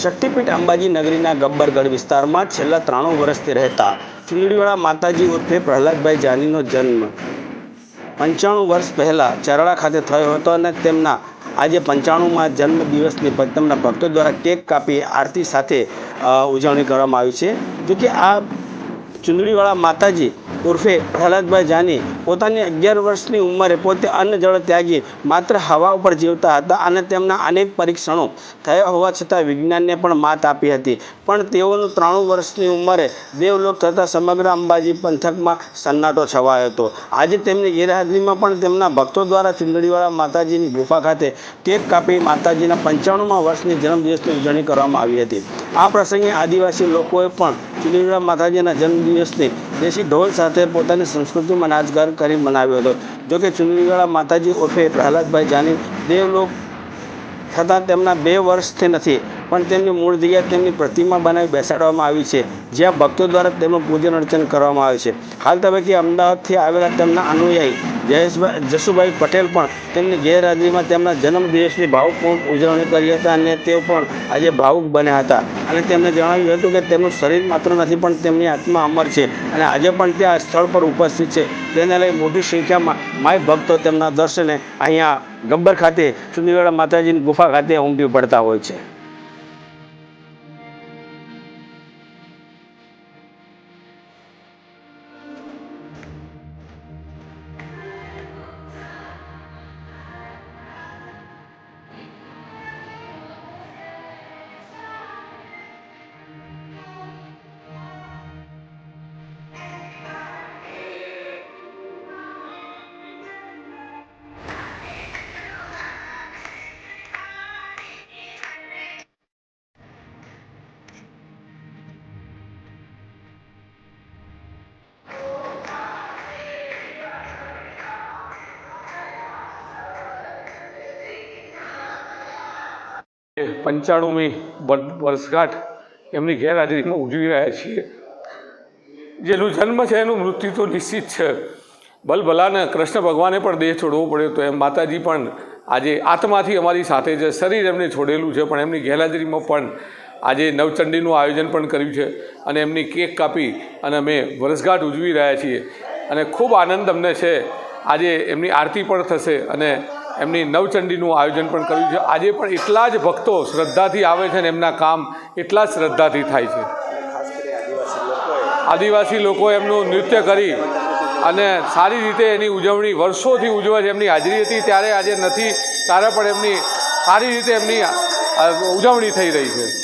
શક્તિપીઠ અંબાજી નગરીના ગબ્બરગઢ વિસ્તારમાં છેલ્લા ત્રાણું વર્ષથી રહેતા ચુંદડીવાળા માતાજી ઉર્ફે પ્રહલાદભાઈ જાનીનો જન્મ. પંચાણું વર્ષ પહેલાં ચરડા ખાતે થયો હતો અને તેમના આજે પંચાણુંમાં જન્મ દિવસની તેમના ભક્તો દ્વારા કેક કાપી આરતી સાથે ઉજવણી કરવામાં આવી છે. જોકે આ ચુંદડીવાળા માતાજી ઉર્ફે પ્રહલાદભાઈ જાની પોતાની અગિયાર વર્ષની ઉંમરે પોતે અન્ન જળ ત્યાગી માત્ર હવા ઉપર જીવતા હતા અને તેમના અનેક પરીક્ષણો થયા હોવા છતાં વિજ્ઞાનને પણ માત આપી હતી. પણ તેઓનું ત્રાણું વર્ષની ઉંમરે દેવલોક થતાં સમગ્ર અંબાજી પંથકમાં સન્નાટો છવાયો હતો. આજે તેમની ગેરહાજરીમાં પણ તેમના ભક્તો દ્વારા ચુંદડીવાળા માતાજીની ગુફા ખાતે કેક કાપી માતાજીના પંચાણુંમાં વર્ષની જન્મદિવસની ઉજવણી કરવામાં આવી હતી. આ પ્રસંગે આદિવાસી લોકોએ પણ ચુંદડીવાળા માતાજીના જન્મદિવસને દેશી ઢોલ સાથે પોતાની સંસ્કૃતિમાં નાચગાર કરી મનાવ્યો હતો. જોકે ચુંદડીવાળા માતાજી ઓફે પ્રહલાદભાઈ જાની દેવલોક છતાં તેમના બે વર્ષથી નથી. પણ તેમની મૂળ જગ્યાએ તેમની પ્રતિમા બનાવી બેસાડવામાં આવી છે, જ્યાં ભક્તો દ્વારા તેમનું પૂજન અર્ચન કરવામાં આવે છે. હાલ તબક્કે અમદાવાદથી આવેલા તેમના અનુયાયી જયેશભાઈ જસુભાઈ પટેલ પણ તેમની ગેરહાજરીમાં તેમના જન્મદિવસની ભાવપૂર્ણ ઉજવણી કરી હતા અને તેઓ પણ આજે ભાવુક બન્યા હતા. અને તેમને જણાવ્યું હતું કે તેમનું શરીર માત્ર નથી, પણ તેમની આત્મા અમર છે અને આજે પણ ત્યાં સ્થળ પર ઉપસ્થિત છે. તેને લઈ મોટી સંખ્યામાં માય ભક્તો તેમના દર્શને અહીંયા ગબ્બર ખાતે ચુંદીવાડા માતાજીની ગુફા ખાતે ઉમટી પડતા હોય છે. પંચાણુંમી વર- વર્ષગાંઠ એમની ગેરહાજરીમાં ઉજવી રહ્યા છીએ. જેનું જન્મ છે એનું મૃત્યુ તો નિશ્ચિત છે. ભલભલાને કૃષ્ણ ભગવાને પણ દેહ છોડવો પડ્યો તો એમ માતાજી પણ આજે આત્માથી અમારી સાથે છે. શરીર એમને છોડેલું છે, પણ એમની ગેરહાજરીમાં પણ આજે નવચંડીનું આયોજન પણ કર્યું છે અને એમની કેક કાપી અને અમે વર્ષગાંઠ ઉજવી રહ્યા છીએ. અને ખૂબ આનંદ અમને છે. આજે એમની આરતી પણ થશે અને એમની નવચંડીનું આયોજન પણ કર્યું છે. આજે પણ એટલા જ ભક્તો શ્રદ્ધાથી આવે છે અને એમના કામ એટલા જ શ્રદ્ધાથી થાય છે. આદિવાસી લોકો એમનું નૃત્ય કરી અને સારી રીતે એની ઉજવણી વર્ષોથી ઉજવે છે. એમની હાજરી હતી ત્યારે આજે નથી, ત્યારે પણ એમની સારી રીતે એમની ઉજવણી થઈ રહી છે.